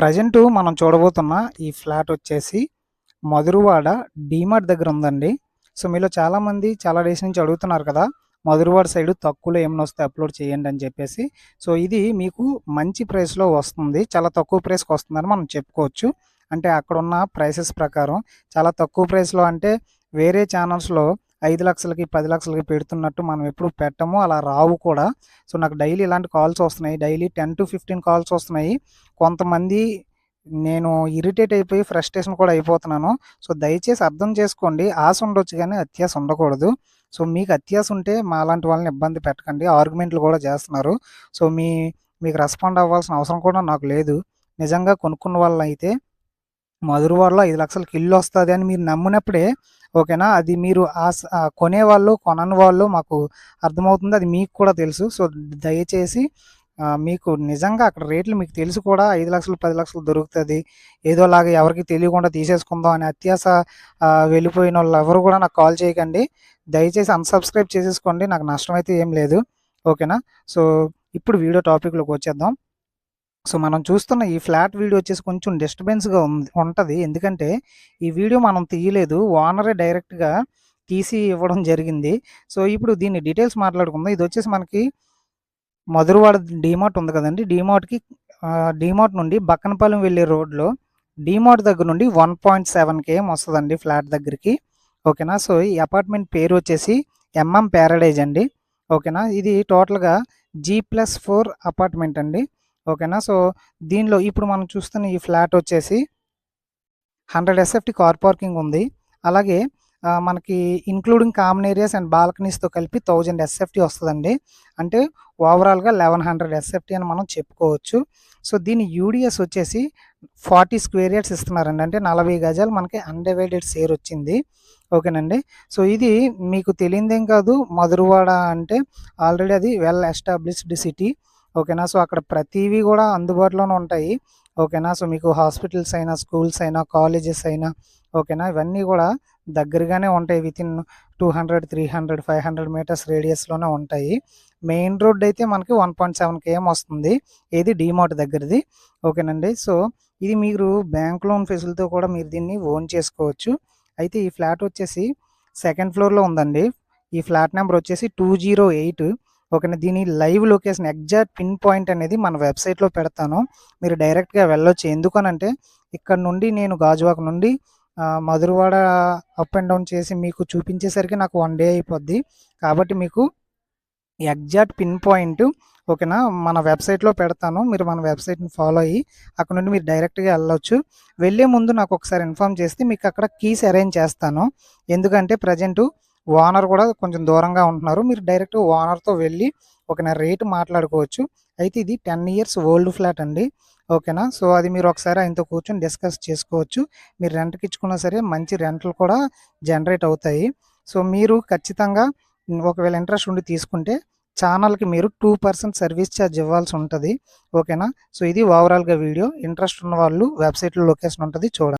Present మనం చూడబోతున్న ఈ flat వచ్చేసి మధురవాడ డీమార్ట్ దగ్గర ఉందండి. సో మీలో చాలామంది చాలా డేస్ నుంచి అడుగుతున్నారు కదా మధురవాడ సైడ్ తక్కువలో ఏమైనా వస్తే అప్లోడ్ చేయండి అని చెప్పేసి. సో ఇది మీకు మంచి ప్రైస్లో వస్తుంది. చాలా తక్కువ ప్రైస్కి వస్తుందని మనం చెప్పుకోవచ్చు. అంటే అక్కడ ఉన్న ప్రైసెస్ ప్రకారం చాలా తక్కువ ప్రైస్లో అంటే వేరే ఛానల్స్లో ఐదు లక్షలకి పది లక్షలకి పెడుతున్నట్టు మనం ఎప్పుడు పెట్టము అలా రావు కూడా. సో నాకు డైలీ ఇలాంటి కాల్స్ వస్తున్నాయి. Daily ten to fifteen calls వస్తున్నాయి. కొంతమంది నేను ఇరిటేట్ అయిపోయి ఫ్రస్ట్రేషన్ కూడా అయిపోతున్నాను. సో దయచేసి అర్థం చేసుకోండి. ఆశ ఉండొచ్చు కానీ అత్యాశ ఉండకూడదు. సో మీకు అత్యాస ఉంటే మా అలాంటి వాళ్ళని ఇబ్బంది పెట్టకండి. ఆర్గ్యుమెంట్లు కూడా చేస్తున్నారు. సో మీ మీకు రెస్పాండ్ అవ్వాల్సిన అవసరం కూడా నాకు లేదు. నిజంగా కొనుక్కున్న వాళ్ళైతే మధురవాడలో ఐదు లక్షలకి ఇల్లు వస్తుంది అని మీరు నమ్మినప్పుడే ఓకేనా? అది మీరు ఆ స- కొనేవాళ్ళు కొనని వాళ్ళు మాకు అర్థమవుతుంది అది మీకు కూడా తెలుసు. సో దయచేసి మీకు నిజంగా అక్కడ రేట్లు మీకు తెలుసు కూడా ఐదు లక్షలు పది లక్షలు దొరుకుతుంది. ఏదోలాగా ఎవరికి తెలియకుండా తీసేసుకుందాం అని అత్యాస వెళ్ళిపోయిన వాళ్ళు ఎవరు కూడా నాకు కాల్ చేయకండి. దయచేసి అన్సబ్స్క్రైబ్ చేసేసుకోండి నాకు నష్టం అయితే ఏం లేదు. ఓకేనా? సో ఇప్పుడు వీడియో టాపిక్లోకి వచ్చేద్దాం. సో మనం చూస్తున్న ఈ ఫ్లాట్ వీడియో వచ్చేసి కొంచెం డిస్టర్బెన్స్గా ఉంది ఉంటుంది. ఎందుకంటే ఈ వీడియో మనం తీయలేదు ఓనరే డైరెక్ట్గా తీసి ఇవ్వడం జరిగింది. సో ఇప్పుడు దీన్ని డీటెయిల్స్ మాట్లాడుకుందాం. ఇది వచ్చేసి మనకి మధురవాడ డీమార్ట్ ఉంది కదండి. డీమార్ట్కి డీమార్ట్ నుండి బక్కనపాలెం వెళ్ళే రోడ్లో డీమార్ట్ దగ్గర నుండి వన్ పాయింట్ సెవెన్ కేఎం వస్తుందండి ఫ్లాట్ దగ్గరికి. ఓకేనా? సో ఈ అపార్ట్మెంట్ పేరు వచ్చేసి ఎంఎం ప్యారడైజ్ అండి. ఓకేనా? ఇది టోటల్గా జీ ప్లస్ ఫోర్ అపార్ట్మెంట్ అండి. ఓకేనా? సో దీనిలో ఇప్పుడు మనం చూస్తున్న ఈ ఫ్లాట్ వచ్చేసి హండ్రెడ్ ఎస్ఎఫ్టీ కార్ పార్కింగ్ ఉంది. అలాగే మనకి ఇంక్లూడింగ్ కామన్ ఏరియాస్ అండ్ బాల్కనీస్తో కలిపి థౌజండ్ ఎస్ఎఫ్టీ వస్తుందండి. అంటే ఓవరాల్గా లెవెన్ హండ్రెడ్ ఎస్ఎఫ్టీ అని మనం చెప్పుకోవచ్చు. సో దీని యూడిఎస్ వచ్చేసి ఫార్టీ స్క్వేర్ యార్డ్స్ ఇస్తున్నారండి. అంటే నలభై గజాలు మనకి అన్డివైడెడ్ షేర్ వచ్చింది. ఓకేనండి? సో ఇది మీకు తెలియదేం కాదు. మధురవాడ అంటే ఆల్రెడీ అది వెల్ ఎస్టాబ్లిష్డ్ సిటీ ఓకేనా? సో అక్కడ ప్రతివి కూడా అందుబాటులోనే ఉంటాయి. ఓకేనా? సో మీకు హాస్పిటల్స్ అయినా స్కూల్స్ అయినా కాలేజెస్ అయినా ఓకేనా? ఇవన్నీ కూడా దగ్గరగానే ఉంటాయి. Within two hundred three hundred five hundred meters రేడియస్లోనే ఉంటాయి. మెయిన్ రోడ్ అయితే మనకి వన్ పాయింట్ సెవెన్ కేఎం వస్తుంది. ఏది డీమార్ట్ దగ్గరది. ఓకేనండి? సో ఇది మీరు బ్యాంక్ లోన్ ఫెసిలిటీతో కూడా మీరు దీన్ని ఓన్ చేసుకోవచ్చు. అయితే ఈ ఫ్లాట్ వచ్చేసి సెకండ్ ఫ్లోర్లో ఉందండి. ఈ ఫ్లాట్ నెంబర్ వచ్చేసి టూ జీరో ఎయిట్. ఓకేనా? దీని live location exact pin point అనేది మన వెబ్సైట్లో పెడతాను. మీరు డైరెక్ట్గా వెళ్ళొచ్చు. ఎందుకనంటే ఇక్కడ నుండి నేను గాజువాక నుండి మధురవాడ అప్ అండ్ డౌన్ చేసి మీకు చూపించేసరికి నాకు వన్ డే అయిపోద్ది. కాబట్టి మీకు ఎగ్జాక్ట్ పిన్ పాయింట్ ఓకేనా మన వెబ్సైట్లో పెడతాను. మీరు మన వెబ్సైట్ని ఫాలో అయ్యి అక్కడ నుండి మీరు డైరెక్ట్గా వెళ్ళొచ్చు. వెళ్ళే ముందు నాకు ఒకసారి ఇన్ఫామ్ చేస్తే మీకు అక్కడ కీస్ అరేంజ్ చేస్తాను. ఎందుకంటే ప్రజెంటు ఓనర్ కూడా కొంచెం దూరంగా ఉంటున్నారు. మీరు డైరెక్ట్ ఓనర్తో వెళ్ళి ఓకేనా రేటు మాట్లాడుకోవచ్చు. అయితే ఇది టెన్ ఇయర్స్ ఓల్డ్ ఫ్లాట్ అండి. ఓకేనా సో అది మీరు ఒకసారి ఆయనతో కూర్చొని డిస్కస్ చేసుకోవచ్చు. మీరు రెంట్కి ఇచ్చుకున్నా సరే మంచి రెంట్లు కూడా జనరేట్ అవుతాయి. సో మీరు ఖచ్చితంగా ఒకవేళ ఇంట్రెస్ట్ ఉండి తీసుకుంటే ఛానల్కి మీరు టూ పర్సెంట్ సర్వీస్ ఛార్జ్ ఇవ్వాల్సి ఉంటుంది. ఓకేనా సో ఇది ఓవరాల్గా వీడియో. ఇంట్రెస్ట్ ఉన్న వాళ్ళు వెబ్సైట్లో లొకేషన్ ఉంటుంది చూడండి.